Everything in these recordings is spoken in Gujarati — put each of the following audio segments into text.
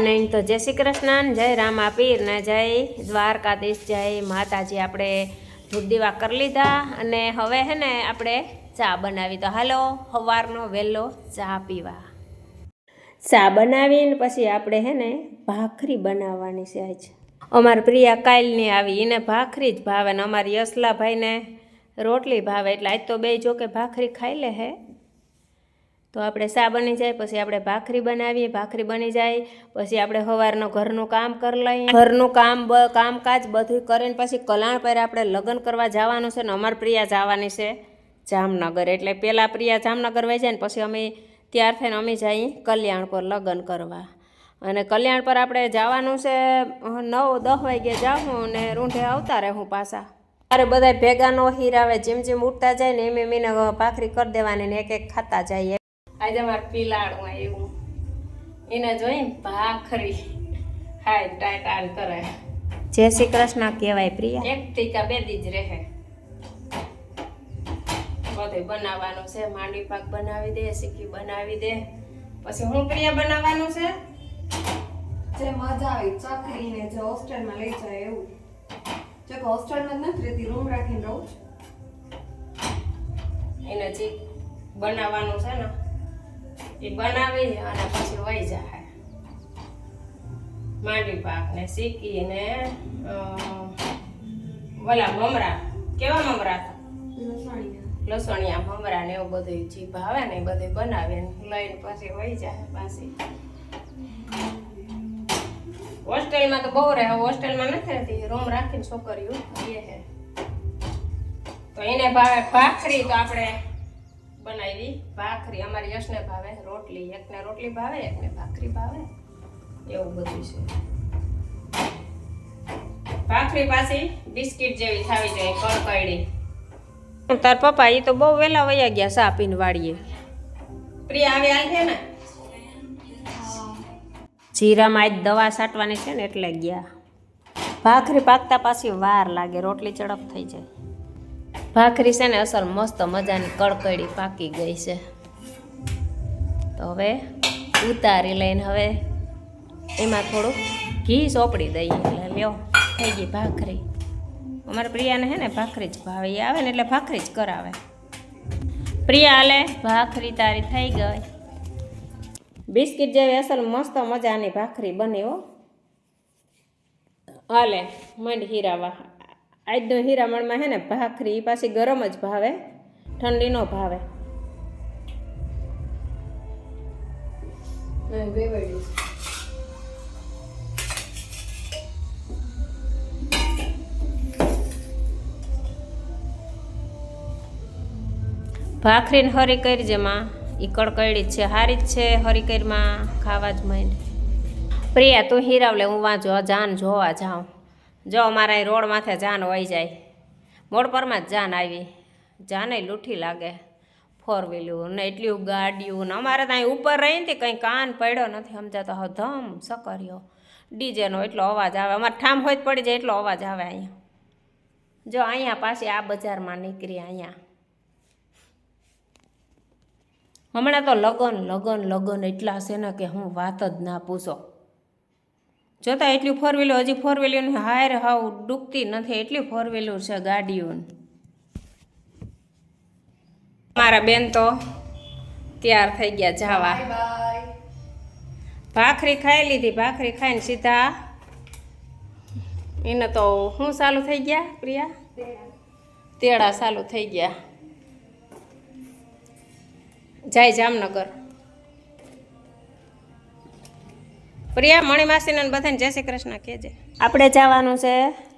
મોર્નિંગ તો જય શ્રી કૃષ્ણ જય રામા પીર ને જય દ્વારકાધીશ, જય માતાજી. આપણે ધૂપ દીવા કરી લીધા અને હવે હે ને આપણે ચા બનાવી. તો હાલો સવારનો વહેલો ચા પીવા. ચા બનાવીને પછી આપણે હે ને ભાખરી બનાવવાની છે આજ. અમારી પ્રિયા કાલની આવી, એને ભાખરી જ ભાવે ને અમારી યસલાભાઈને રોટલી ભાવે. એટલે આજ તો બે જો કે ભાખરી ખાઈ લે હે. તો આપણે સા બની જાય? પછી આપણે ભાખરી બનાવીએ. ભાખરી બની જાય, પછી આપણે સવારનું ઘરનું કામ કરી લઈએ. ઘરનું કામ કામકાજ બધું કરીને પછી કલાણ પર આપણે લગ્ન કરવા જવાનું છે ને અમાર પ્રિયા જવાની છે જામનગર. એટલે પહેલાં પ્રિયા જામનગર વહી જાય ને પછી અમે ત્યાર થઈને અમે જઈએ કલ્યાણ પર લગ્ન કરવા. અને કલ્યાણ પર આપણે જવાનું છે નવ, દસ વાગે જાઉં અને રૂંઢે આવતા રહે હું પાછા. અરે બધા ભેગા નો હીરાવે જેમ જેમ ઉઠતા જાય ને એમ એમ એને ભાખરી કરી દેવાની ને એક એક ખાતા જાય આજે મારે પીલાડું એવું. એને જોઈ ભાખરી હાય ટાઈટ આન કરે. જય શ્રી કૃષ્ણ કહેવાય પ્રિયા. એક ટીકા બે દી જ રહે. બધું બનાવવાનું છે માંડવી પાક બનાવી દે સિક્કી બનાવી દે. પછી હું પ્રિયા બનાવવાનું છે? જે મજા આવી ચકરીને જે હોસ્ટેલમાં લઈ જાય એવું. જો કે હોસ્ટેલમાં જ નથી રહેતી રૂમ રાખીને રહું છું. એને જે બનાવવાનું છે ને એ બનાવી અને પછી વહી જાય માંડવી પાક ને શીકી ઓલા મમરા, કેવા મમરા? લસણિયા મમરા ને એવું બધું જે ભાવે ને એ બધું બનાવીને લઈને પછી વહી જાય પાછી. હોસ્ટેલમાં તો બહુ રહે હોસ્ટેલમાં નથી રહેતી, રૂમ રાખીને છોકરીઓ એ હે. તો એને ભાવે ભાખરી તો આપણે બનાવી ભાખરી અમારી યશને ભાવે રોટલી એકને રોટલી ભાવે એકને ભાખરી ભાવે. એવું બધું છે. ભાખરી પાછી બિસ્કિટ જેવી થાવી જોઈએ કડકડી. તાર પપ્પા એ તો બહુ વહેલા વયા ગયા સા પીને વાળીએ. પ્રિયા આવી હાલ છે ને? જીરામાં આજ દવા છાંટવાની છે ને એટલે ગયા. ભાખરી પાકતા પાછી વાર લાગે રોટલી ચડપ થઈ જાય. ભાખરી છે ને અસલ મસ્ત મજાની કડકડી પાકી ગઈ છે. તો હવે ઉતારી લઈને હવે એમાં થોડુંક ઘી ચોપડી દઈએ. એટલે લ્યો, થઈ ગઈ ભાખરી. અમારા પ્રિયાને છે ને ભાખરી જ ભાવે આવે ને એટલે ભાખરી જ કરાવે. પ્રિયા હાલે, ભાખરી તારી થઈ ગઈ. બિસ્કિટ જેવી અસલ મસ્ત મજાની ભાખરી બની હો. હાલે, મંડ હીરાવા. આજનો હીરામણમાં હે ને ભાખરી એ પાછી ગરમ જ ભાવે. ઠંડી નો ભાવે. ભાખરીને હરી કરી જેમાં એ કડકડી જ છે હારી જ છે હરી કરીમાં ખાવા જ માંડ. પ્રિયા તું હીરાવલે હું વાંચો જાન જોવા જાઉં. જો અમારા રોડ માથે જાન વહી જાય. મોડપરમાં જ જાન આવી. જાને લૂઠી લાગે. ફોર વ્હીલું ને એટલી ગાડીઓ ને અમારે ત્યાં ઉપર રહીને કંઈ કાન પડ્યો નથી. સમજાતો હવે ધમ સકર્યો. ડીજેનો એટલો અવાજ આવે. અમારે ઠામ હોય જ પડી જાય, એટલો અવાજ આવે અહીંયા. જો અહીંયા પાછી આ બજારમાં નીકળી અહીંયા. હમણાં તો લગન લગન લગન એટલા છે ને કે હું વાત જ ના પૂછો. જોતા એટલી ફોર વ્હીલર હજી ફોર વ્હીલરની હાયર હાવ ડૂબતી નથી એટલી ફોર વ્હીલર છે ગાડીઓની. મારા બેન તો તૈયાર થઈ ગયા જાવા. ભાખરી ખાઈ લીધી ભાખરી ખાઈને સીધા. એને તો શું ચાલુ થઈ ગયા પ્રિયા? તેડા ચાલુ થઈ ગયા. જાય જામનગર. પ્રિયા મણિમાસીને ને બધાને જય શ્રી કૃષ્ણ કહેજે. આપણે જવાનું છે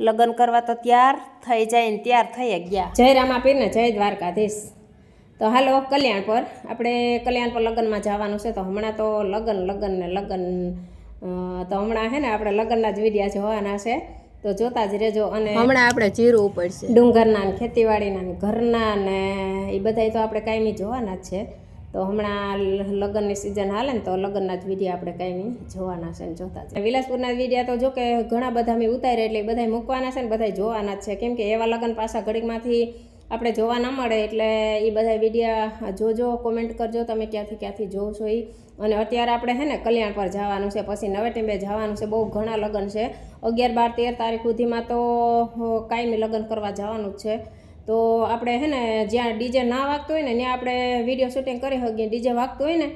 લગ્ન કરવા તો તૈયાર થઈ જાય ને તૈયાર થઈ ગયા. જય રામાપીર ને જય દ્વારકાધીશ. તો હાલો કલ્યાણ પર. આપણે કલ્યાણ પર લગ્નમાં જવાનું છે તો હમણાં તો લગ્ન લગ્ન ને લગ્ન તો હમણાં હે ને આપણે લગ્નના જ વિડિયા જોવાના છે. તો જોતા જ રહેજો અને હમણાં આપણે જીરું પડશે ડુંગરના ને ખેતીવાડીના ને ઘરના ને એ બધાય તો આપણે કાયમી જોવાના જ છે. તો હમણાં લગ્નની સિઝન હાલે ને તો લગ્નના જ વિડીયા આપણે કાંઈ નહીં જોવાના છે ને જોતા છે. વિલાસપુરના વિડીયા તો જો કે ઘણા બધા મેં ઉતાર્યા એટલે બધા મૂકવાના છે ને બધા જોવાના જ છે. કેમ કે એવા લગ્ન પાછા ઘડીકમાંથી આપણે જોવા ના મળે એટલે એ બધા વિડીયા જોજો કોમેન્ટ કરજો, તમે ક્યાંથી ક્યાંથી જોવો છો એ અને અત્યારે આપણે હે ને કલ્યાણ પર જવાનું છે, પછી નવે ટીમે જવાનું છે, બહુ ઘણા લગ્ન છે. અગિયાર બાર તેર તારીખ સુધીમાં તો કાયમી લગ્ન કરવા જવાનું જ છે. તો આપણે હે ને, જ્યાં ડીજે ના વાગતું હોય ને, ત્યાં આપણે વીડિયો શૂટિંગ કરી શકીએ. ડીજે વાગતું હોય ને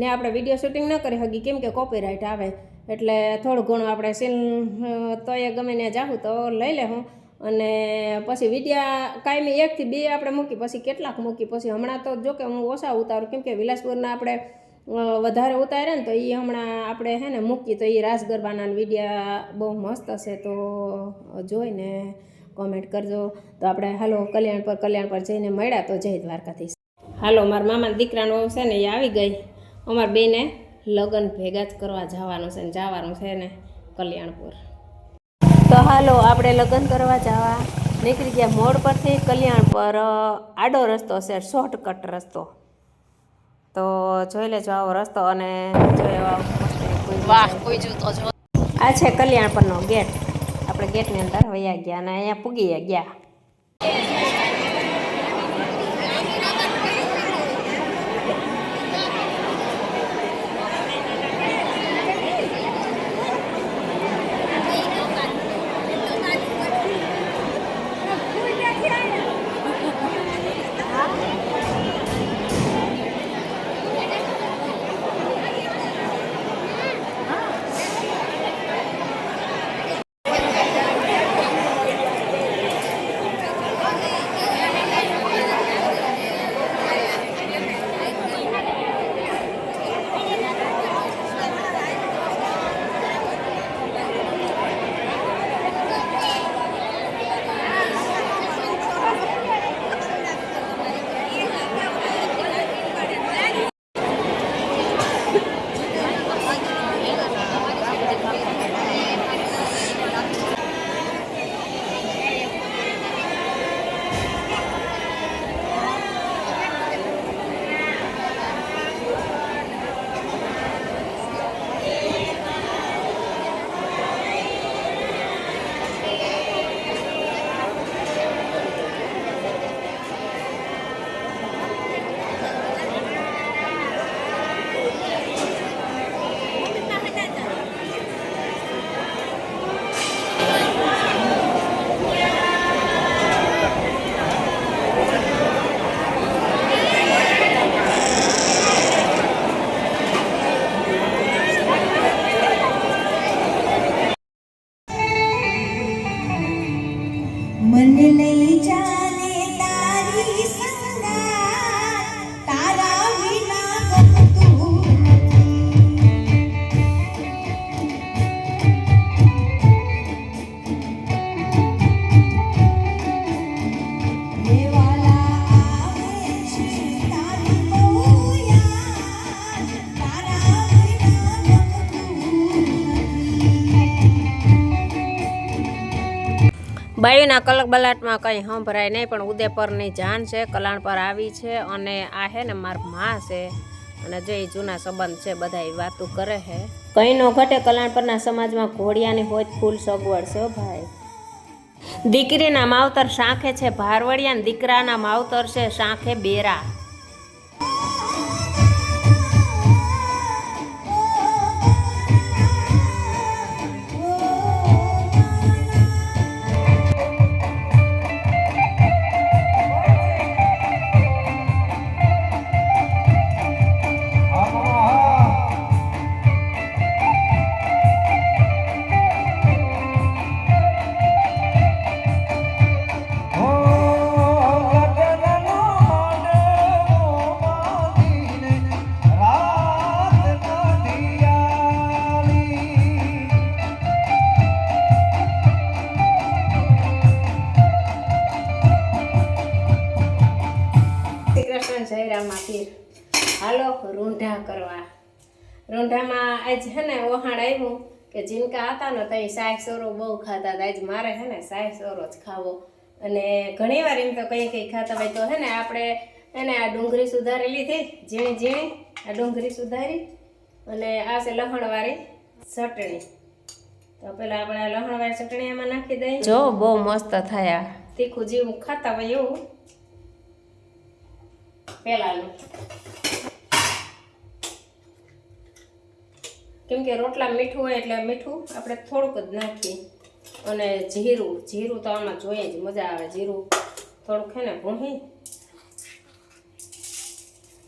ને આપણે વીડિયો શૂટિંગ ન કરી શકીએ. કેમ કે કોપીરાઇટ આવે. એટલે થોડું ઘણું આપણે સીન તોય ગમે ત્યાં જાઉં તો લઈ લે હું. અને પછી વિડીયા કાયમી એકથી બે આપણે મૂકી, પછી કેટલાક મૂકી. પછી હમણાં તો જો કે હું ઓછા ઉતારું. કેમ કે વિલાસપુરના આપણે વધારે ઉતાર્યા ને, તો એ હમણાં આપણે હે ને મૂકી. તો એ રાસ ગરબાના વિડીયા બહુ મસ્ત હશે. તો જોઈને કોમેન્ટ કરજો. તો આપણે હાલો કલ્યાણ પર કલ્યાણ પર જઈને મળ્યા તો જય દ્વારકાથી હાલો મારા મામાના દીકરાનો છે ને એ આવી ગઈ. અમાર બેને લગ્ન ભેગા જ કરવા જવાનું છે ને જવાનું છે ને કલ્યાણપુર. તો હાલો આપણે લગ્ન કરવા જવા. નીકળી ગયા મોડ પરથી કલ્યાણ પર. આડો રસ્તો છે શોર્ટકટ રસ્તો. તો જોઈ લેજો આવો રસ્તો અને જો એવા વાહ કોઈ આ છે કલ્યાણ પરનો ગેટ આપણે ગેટની અંદર વયા ગયા અને અહીંયા પૂગી ગયા. બાયુના કલક બલાટમાં કંઈ સંભળાય નહીં, પણ ઉદયપરની જાન છે, કલાણ પર આવી છે અને આ હે ને માર મા છે અને જે જૂના સંબંધ છે બધા એ વાતું કરે છે કંઈ નો ઘટે, કલાણ પરના સમાજમાં ઘોડિયાની હોય ફૂલ સગવડ છે ભાઈ. દીકરીના માવતર શાંખે છે ભારવડિયા દીકરાના માવતર છે, શાંખે બેરા. રૂંઢામાં આજ હે ને વહાણ આવ્યું કે જીનકા હતા ને તો સાય સોરો બહુ ખાતા હતા. આજ મારે હે ને સાય સોરો જ ખાવો. અને ઘણી વાર એમ તો કંઈ કંઈ ખાતા હોય તો હે ને આપણે એને આ ડુંગળી સુધારી લીધી ઝીણી ઝીણી આ ડુંગળી સુધારી અને આ છે લહણવાળી ચટણી. તો પેલા આપણે આ લહણવાળી ચટણી એમાં નાખી દઈએ. જો બહુ મસ્ત થયા. તીખું જેવું ખાતા હોય એવું. પહેલાંનું કેમ કે રોટલા મીઠું હોય એટલે મીઠું આપણે થોડુંક જ નાખીએ. અને જીરું જીરું તો આમાં જોઈએ જ, મજા આવે. જીરું થોડુંક છે ને ભૂંહી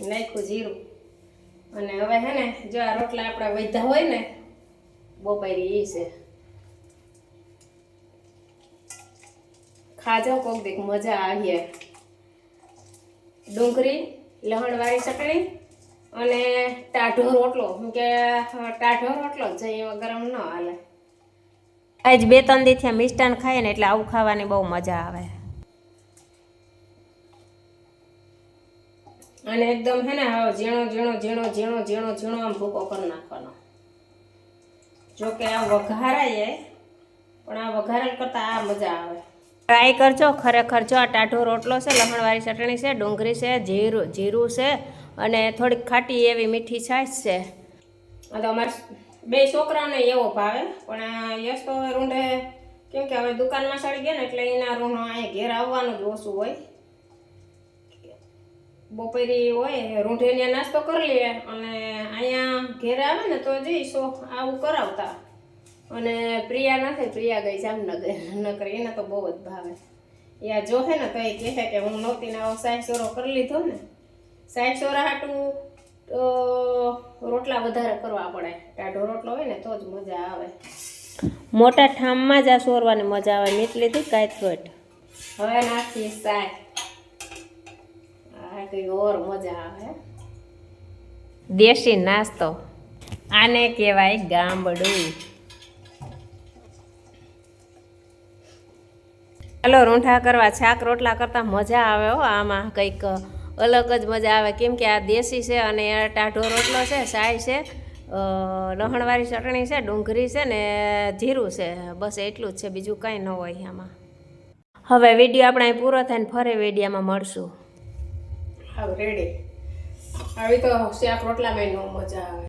નાખ્યું જીરું. અને હવે હે ને જો આ રોટલા આપણા વધ્યા હોય ને, બપોરી એ છે. ખાજો કોક દીક મજા આવીએ. ડુંગળી લહણવાળી ચટણી અને ટાઢો રોટલો કે ટાઢો રોટલો જ જઈ એમાં ગરમ ન હાલે. આજ બે ત્રણ આ મિષ્ટાન ખાઈએ ને એટલે આવું ખાવાની બહુ મજા આવે. અને એકદમ હે ને હવે ઝીણો ઝીણો ઝીણો ઝીણો ઝીણો ઝીણો આમ ભૂકો કરી નાખવાનો. જો કે આ વઘારાય પણ આ વઘારેલ કરતાં આ મજા આવે. ટ્રાય કરજો ખરેખર જો આ ટાઢો રોટલો છે લસણવાળી ચટણી છે ડુંગળી છે જીરું જીરું છે અને થોડીક ખાટી એવી મીઠી છાશ છે. તો અમારે બે છોકરાઓને એવો ભાવે, પણ યશ તો રૂંઢે કેમ કે હવે દુકાનમાં સડી ગયા ને એટલે એના રૂંઢો અહીંયા ઘેર આવવાનું જ ઓછું હોય. બપોરી હોય, રૂંઢે ને નાસ્તો કરી લઈએ અને અહીંયા ઘેર આવે ને તો જઈશો, આવું કરાવતા. અને પ્રિયા નથી, પ્રિયા ગઈ જામનગર, નકર એને તો બહુ જ ભાવે. યા જોહે ને તો એ કહે કે હું નહોતી ને આવો સાઠ સોરો કરી લીધો ને સાઠ સોરાહાટું તો રોટલા વધારે કરવા પડે. ટાઢો રોટલો હોય ને તો જ મજા આવે. મોટા ઠામમાં જ આ સોરવાની મજા આવે મીઠ લીધી કાંઈ થોટ હવે નાખી સાય આ કંઈ ઓર મજા આવે. દેશી નાસ્તો. આને કહેવાય ગામડું. ચાલો રૂંઠા કરવા શાક રોટલા કરતાં મજા આવે હો આમાં કંઈક અલગ જ મજા આવે. કેમ કે આ દેશી છે અને ટાઢો રોટલો છે સાય છે લહણવાળી ચટણી છે, ડુંગળી છે ને જીરું છે. બસ એટલું જ છે, બીજું કાંઈ ન હોય આમાં. હવે વીડિયો આપણે પૂરો થાય ને ફરી વિડીયામાં મળશું. રેડી આવી તો શાક રોટલામાં ન મજા આવે.